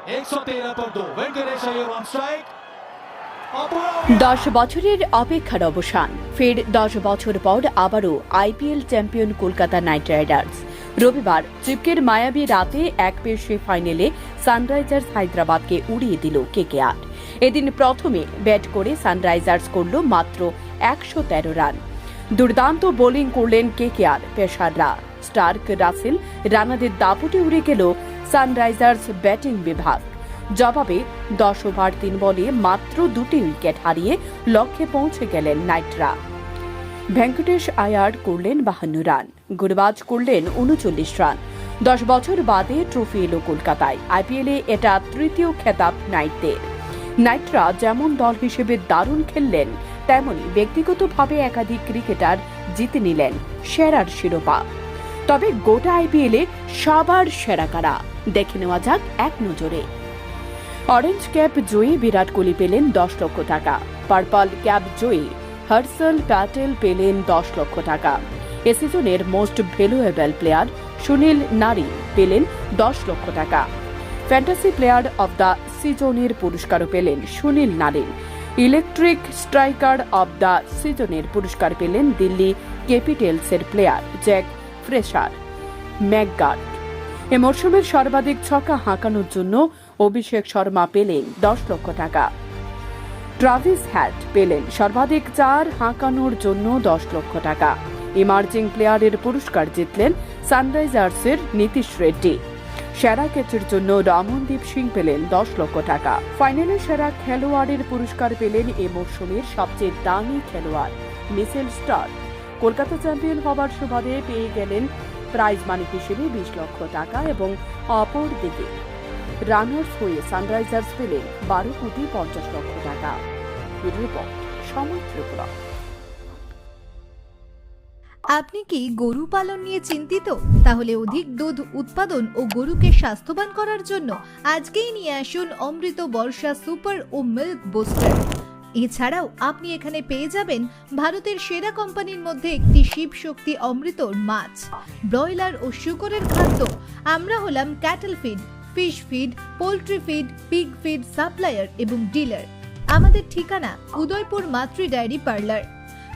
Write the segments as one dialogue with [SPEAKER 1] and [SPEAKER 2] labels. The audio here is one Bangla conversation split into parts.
[SPEAKER 1] 113 पर दो वेंकटेश अय्यर ऑन स्ट्राइक
[SPEAKER 2] দশ বছরের অপেক্ষার অবসান ফের দশ বছর পর আবারও IPL champion Kolkata Knight Riders রবিবার চিপকের মায়াবী রাতে এক পেশে ফাইনালে সানরাইজার্স হায়দ্রাবাদকে উড়িয়ে দিল কেকেআর এদিন প্রথমে ব্যাট করে সানরাইজার্স করল মাত্র একশো তেরো রান দুর্দান্ত বোলিং করলেন কেকেআর পেশাররা স্টার্ক রাসেল রানাদের দাপুটে উড়ে গেল সানরাইজার্স ব্যাটিং বিভাগ। জবাবে দশ ওভার তিন বলে মাত্র দুটি উইকেট হারিয়ে লক্ষ্যে পৌঁছে গেলেন নাইটরা। ভেঙ্কটেশ আয়ার করলেন বাহান্ন রান, গুরবাজ করলেন উনচল্লিশ রান। দশ বছর বাদে ট্রফি এলো কলকাতায়। আইপিএলে এটা তৃতীয় খেতাব নাইটদের। নাইটরা যেমন দল হিসেবে দারুণ খেললেন, তেমনি ব্যক্তিগতভাবে একাধিক ক্রিকেটার জিতে নিলেন সেরার শিরোপা। তবে গোটা আইপিএলে সবার সেরা কারা? দেখে নেওয়া যাক এক নজরে। অরেঞ্জ ক্যাপ জয়ী বিরাট কোহলি পেলেন দশ লক্ষ টাকা। পার্পল ক্যাপ জয়ী হর্ষল প্যাটেল পেলেন দশ লক্ষ টাকা। এ সিজনের মোস্ট ভ্যালুয়েবল প্লেয়ার সুনীল নারী পেলেন দশ লক্ষ টাকা। ফ্যান্টাসি প্লেয়ার অব দ্য সিজনের পুরস্কারও পেলেন সুনীল নারী। ইলেকট্রিক স্ট্রাইকার অব দ্য সিজনের পুরস্কার পেলেন দিল্লি ক্যাপিটালসের প্লেয়ার জ্যাক ফ্রেশার ম্যাকগার্ড এ মরশুমের সর্বাধিক ছক্কা হাঁকানোর জন্য অভিষেক শর্মা পেলেন দশ লক্ষ টাকা। ট্রাভিস হ্যাট পেলেন সর্বাধিক চার হাঁকানোর জন্য দশ লক্ষ টাকা। ইমার্জিং প্লেয়ারের পুরস্কার জিতলেন সানরাইজার্সের নীতিশ রেড্ডি। সেরা ক্যাচের জন্য রমনদীপ সিং পেলেন দশ লক্ষ টাকা। ফাইনালে সেরা খেলোয়াড়ের পুরস্কার পেলেন এ মরশুমের সবচেয়ে দামি খেলোয়াড়, মিসেল স্টার কলকাতা চ্যাম্পিয়ন হবার সুবাদে পেয়ে গেলেন প্রাইজ মানি হিসেবে বিশ লক্ষ টাকা এবং অপর দিকে। রানার্স হয়ে সানরাইজার্স পেলেন বারো কোটি পঞ্চাশ লক্ষ টাকা।
[SPEAKER 3] আপনি কি গরু পালন নিয়ে চিন্তিত? তাহলে অধিক দুধ উৎপাদন ও গরুকে স্বাস্থ্যবান করার জন্য আজকেই নিয়ে আসুন অমৃত বর্ষা সুপার ও মিল্ক বুস্টার। এছাড়াও আপনি এখানে পেয়ে যাবেন ভারতের সেরা কোম্পানির মধ্যে একটি শিব শক্তি অমৃতর মাছ, ব্রয়লার ও শুকরের খাদ্য। আমরা হলাম cattle feed fish feed poultry feed pig feed supplier এবং ডিলার আমাদের ঠিকানা উদয়পুর মাতৃ ডায়েরি পার্লার।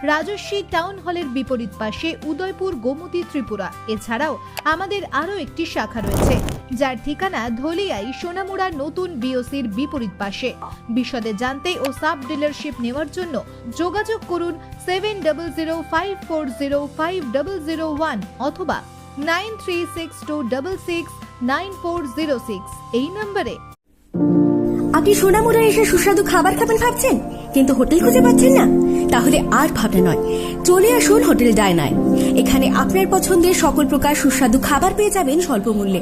[SPEAKER 3] রাজস্বী টাউন হলের বিপরীত পাশে উদয়পুর গোমতী ত্রিপুরা। এছাড়াও আমাদের আরও একটি শাখা রয়েছে। যার ঠিকানা ধলিয়াই সোনামুড়ার নতুন বিওসির বিপরীত পাশে। বিশদে জানতে ও সাব ডিলারশিপ নেওয়ার জন্য যোগাযোগ করুন seven zero five four zero five zero one অথবা nine three six two six nine four zero six. এই নম্বরে।
[SPEAKER 4] আপনি সোনামুড়া এসে সুস্বাদু খাবার খাবেন ভাবছেন? কিন্তু হোটেল খুঁজে পাচ্ছেন না? তাহলে আর ভাবনা নয়। চলে আসুন হোটেল ডায়নায়। এখানে আপনার পছন্দের সকল প্রকার সুস্বাদু খাবার পেয়ে যাবেন স্বল্প মূল্যে